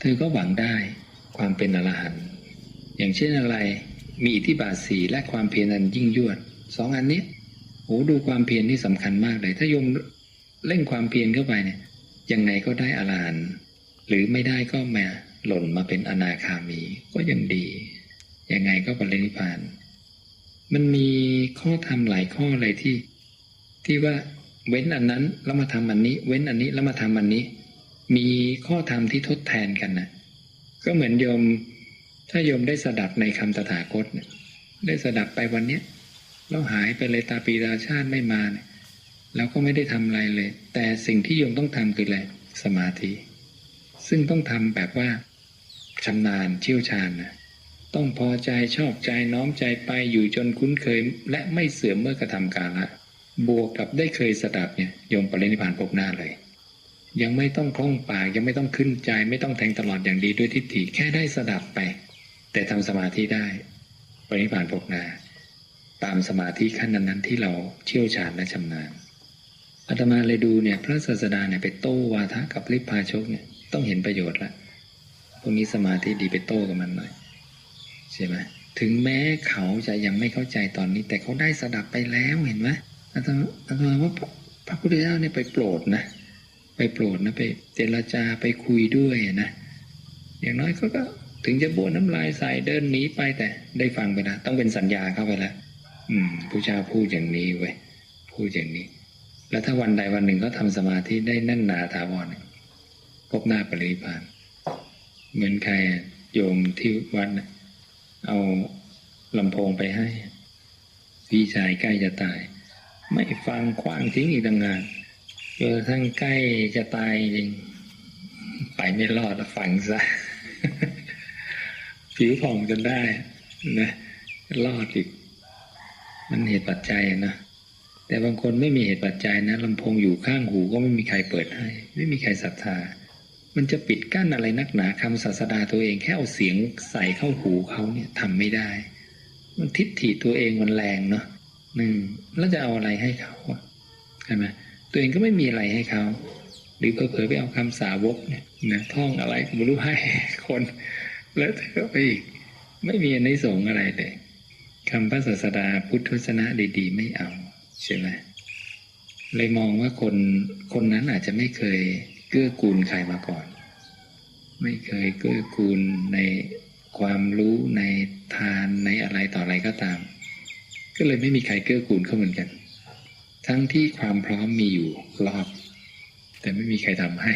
เธอก็หวังได้ความเป็นอรหันต์อย่างเช่นอะไร มีอิทธิบาทสีและความเพียรอันยิ่งยวดสองอันนี้โอ้ดูความเพียรนี่สำคัญมากเลย ถ้าโยมเร่งความเพียรเข้าไปเนี่ยยังไงก็ได้อรหันต์หรือไม่ได้ก็มาหล่นมาเป็นอนาคามีก็ยังดี ยังไงก็ปรินิพพาน มันมีข้อธรรมหลายข้อเลยที่ ที่ว่าเว้นอันนั้นแล้วมาทำอันนี้ เว้นอันนี้แล้วมาทำอันนี้ มีข้อธรรมที่ทดแทนกันนะก็เหมือนโยม ถ้าโยมได้สดับในคำตถาคตได้สดับไปวันเนี้ยแล้วหายไปเลยตาปีตาชาติไม่มาเนี่ยเราก็ไม่ได้ทำอะไรเลย แต่สิ่งที่โยมต้องทำคืออะไรสมาธิ ซึ่งต้องทำแบบว่าชำนาญเชี่ยวชาญนะต้องพอใจชอบใจน้อมใจไปอยู่จนคุ้นเคย และไม่เสื่อมเมื่อกระทำการละบวกกับได้เคยสดับเนี่ยโยมปรินิพานพบหน้าเลย ยังไม่ต้องคล่องปากยังไม่ต้องขึ้นใจ ไม่ต้องแทงตลอดอย่างดีด้วยทิฏฐิแค่ได้สดับไป แต่ทำสมาธิได้ปรินิพพานพบหน้าตามสมาธิขั้นนั้น ๆ ที่เราเชี่ยวชาญและชำนาญอาตมาเลยดูเนี่ยพระศาสดาเนี่ยไปโต้วาทะกับลิพาชกเนี่ยต้องเห็นประโยชน์ละพวกนี้สมาธิดีไปโต้กับมันหน่อยใช่ไหมถึงแม้เขาจะยังไม่เข้าใจตอนนี้ แต่เขาได้สดับไปแล้วเห็นไหมอาตมาอาตมาว่าพระพุทธเจ้าเนี่ยไปโปรดนะ ไปโปรดนะไปเจรจาไปคุยด้วยนะอย่างน้อยเขาก็ถึงจะบ้วนน้ำลายใส่เดินหนีไปแต่ได้ฟังไปนะต้องเป็นสัญญาเข้าไปแล้วอืมผู้ชาพูดอย่างนี้เว้ยพูดอย่างนี้ แล้วถ้าวันใดวันหนึ่งเขาทำสมาธิได้นั่นหนาถาวรเนี่ยพบหน้าปริพานเหมือนใครโยมที่วัดเอาลำโพงไปให้พี่ชายใกล้จะตาย ไม่ฟังคว้างทิ้งอีกต่างงาน จนกระทั่งใกล้จะตายจริง ไปไม่รอดล้วฝังซะ ผิวผ่องจนได้นะรอดอีก มันเหตุปัจจัยนะแต่บางคนไม่มีเหตุปัจจัยนะลำโพงอยู่ข้างหูก็ไม่มีใครเปิดให้ ไม่มีใครศรัทธา มันจะปิดกั้นอะไรนักหนาคำศาสดาตัวเองแค่เอาเสียงใส่เข้าหูเขาเนี่ยทำไม่ได้ มันทิฏฐิตัวเองมันแรงเนาะหนึ่งแล้วจะเอาอะไรให้เขาอะใช่ไหม ตัวเองก็ไม่มีอะไรให้เขา หรือเผลอๆไปเอาคำสาวกเนี่ยนะท่องอะไรก็ไม่รู้ให้คน แล้วเธอไปอีกไม่มีอนสงอะไรเลยคำพระศาสดาพุทธวจนะดี ๆ ไม่เอาใช่ไหมเลยมองว่าคนคนนั้นอาจจะไม่เคยเกื้อกูลใครมาก่อน ไม่เคยเกื้อกูลในความรู้ในทานในอะไรต่ออะไรก็ตาม ก็เลยไม่มีใครเกื้อกูลเขาเหมือนกัน ทั้งที่ความพร้อมมีอยู่รอบ แต่ไม่มีใครทำให้